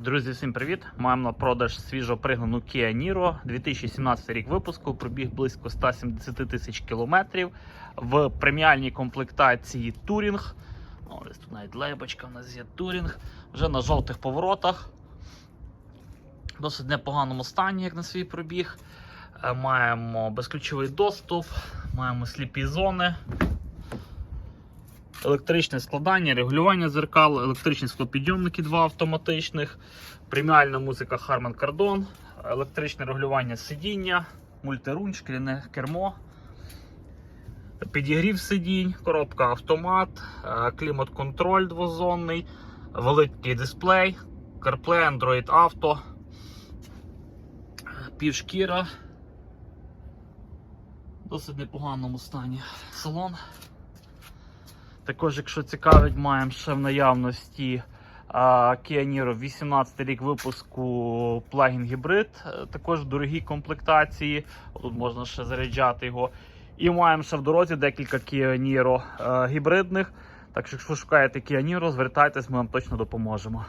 Друзі, всім привіт! Маємо на продаж свіжо пригнану Kia Niro, 2017 рік випуску, пробіг близько 170 тисяч кілометрів в преміальній комплектації Touring. О, десь тут навіть лейбочка в нас є Touring. Вже на жовтих поворотах. Досить непоганому стані, як на свій пробіг. Е, Маємо безключовий доступ, маємо сліпі зони. Електричне складання, регулювання дзеркал, електричні склопідйомники два автоматичних, преміальна музика Harman Kardon, електричне регулювання сидіння, мультирунь, шкляне кермо, підігрів сидінь, коробка автомат, е, клімат-контроль двозонний, великий дисплей, CarPlay, Android Auto, півшкіра. Досить непоганому стані салон. Також, якщо цікавить, маємо ще в наявності Kia Niro 18 рік випуску плагін гібрид, е, також в дорогій комплектації. Тут можна ще заряджати його. І маємо ще в дорозі декілька Kia Niro е, гібридних. Так що, якщо шукаєте Kia Niro, звертайтесь, ми вам точно допоможемо.